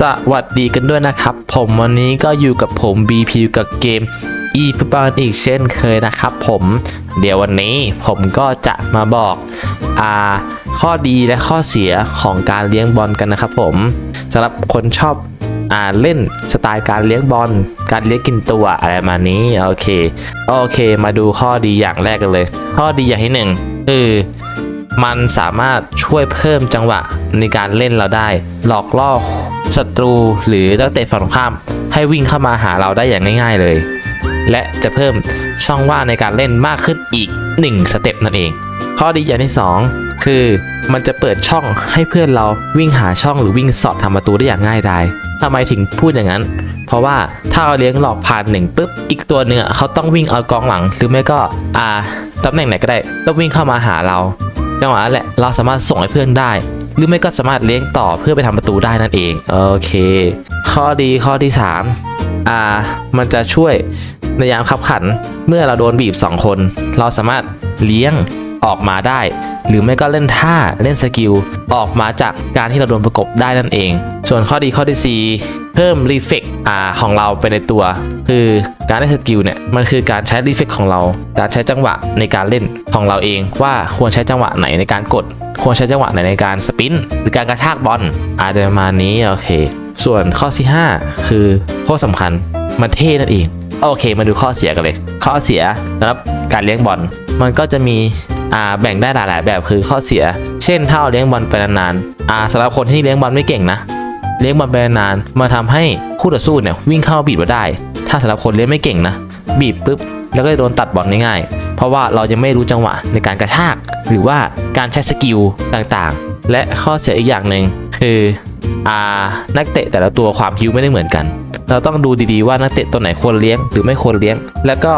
สวัสดีกันด้วยนะครับ ผมวันนี้ก็อยู่กับผม BP กับเกม e ฟุตบอลอีกเช่นเคยนะครับผมเดี๋ยววันนี้ผมก็จะมาบอกอ่าข้อดีและข้อเสียของการเลี้ยงบอลกันนะครับผมสำหรับคนชอบอ่าเล่นสไตล์การเลี้ยงบอลการเลี้ยงกินตัวอะไรประมาณนี้โอเคโอเค มาดูข้อดีอย่างแรกกันเลย ข้อดีอย่างที่หนึ่งคือมันสามารถช่วยเพิ่มจังหวะในการเล่นเราได้ หลอกล่อ ศัตรูหรือนักเตะฝั่งตรงข้าม ให้วิ่งเข้ามาหาเราได้อย่างง่าย ๆเลย และจะเพิ่มช่องว่างในการเล่นมากขึ้นอีก 1 สเต็ปนั่นเอง ข้อดีอย่างที่ 2 คือมันจะเปิดช่องให้เพื่อนเราวิ่งหาช่องหรือวิ่งสอดทำประตูได้อย่างง่ายดายทำไมถึงพูดอย่างนั้น เพราะว่าถ้าเราเลี้ยงหลอกผ่านหนึ่งปุ๊บ อีกตัวเนื้อะเขาต้องวิ่งเอากองหลัง หรือไม่ก็อ่าตำแหน่งไหนก็ได้ ต้องวิ่งเข้ามาหาเราจังหวะนั้นแหละเราสามารถส่งให้เพื่อนได้ หรือไม่ก็สามารถเลี้ยงต่อเพื่อไปทำประตูได้นั่นเอง โอเค ข้อดีข้อที่ 3 อ่า มันจะช่วยในยามขับขัน เมื่อเราโดนบีบ 2 คน เราสามารถเลี้ยงออกมาได้ หรือไม่ก็เล่นท่าเล่นสกิล ออกมาจากการที่เราโดนประกบได้นั่นเอง ส่วนข้อดีข้อที่ 4 เพิ่มรีเฟกอ่าของเราไปในตัว คือการเล่นสกิลเนี่ยมันคือการใช้รีเฟกของเรา การใช้จังหวะในการเล่นของเราเองว่าควรใช้จังหวะไหนในการกด ควรใช้จังหวะไหนในการสปินหรือการกระชากบอลอาจจะประมาณนี้โอเค ส่วนข้อที่ 5 คือข้อสำคัญมันเท่นั่นเองโอเค มาดูข้อเสียกันเลย ข้อเสียสำหรับการเลี้ยงบอลมันก็จะมีอ่าแบ่งได้หลายๆแบบคือข้อเสีย เช่นถ้าเราเลี้ยงบอลไปนานๆอ่าสำหรับคนที่เลี้ยงบอลไม่เก่งนะ เลี้ยงบอลไปนานมาทำให้คู่ต่อสู้เนี่ยวิ่งเข้ามาบีบเราได้ ถ้าสำหรับคนเลี้ยงไม่เก่งนะ บีบปุ๊บแล้วก็โดนตัดบอลง่ายๆ เพราะว่าเรายังไม่รู้จังหวะในการกระชาก หรือว่าการใช้สกิลต่างๆ และข้อเสียอีกอย่างหนึ่งคืออานักเตะแต่ละตัวความคิวไม่ได้เหมือนกัน เราต้องดูดีๆว่านักเตะตัวไหนควรเลี้ยงหรือไม่ควรเลี้ยง แล้วก็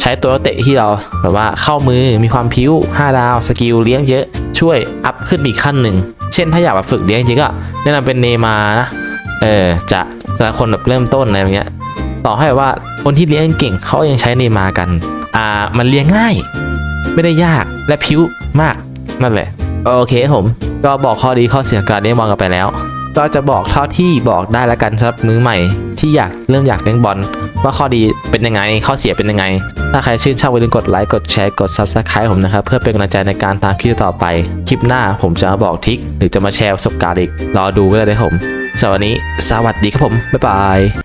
ใช้ตัวนักเตะที่เราแบบว่าเข้ามือมีความพิ้ว5ดาวสกิลเลี้ยงเยอะช่วยอัพขึ้นอีกขั้นหนึ่ง เช่นถ้าอยากแบบฝึกเลี้ยงจริงๆก็แนะนำเป็นเนมานะเออจะสำหรับคนแบบเริ่มต้นอะไรอย่างเงี้ยต่อให้ว่าคนที่เลี้ยงเก่งเขายังใช้เนมากัน อ่ามันเลี้ยงง่าย ไม่ได้ยากและพิ้วมากนั่นแหละ โอเคผม ก็บอกข้อดีข้อเสียการเลี้ยงบอลกันไปแล้ว ก็จะบอกเท่าที่บอกได้แล้วกันสำหรับมือใหม่ ที่อยากเริ่มอยากเลี้ยงบอลว่าข้อดีเป็นยังไง ข้อเสียเป็นยังไง ถ้าใครชื่นชอบอย่าลืมกดไลค์กดแชร์กด subscribe ผมนะครับ เพื่อเป็นกำลังใจในการตามคลิปต่อไป คลิปหน้าผมจะมาบอกทิคหรือจะมาแชร์ประสบการณ์อีก รอดูก็ได้เลยผมสำหรับวันนี้ สวัสดีครับผม บ๊ายบาย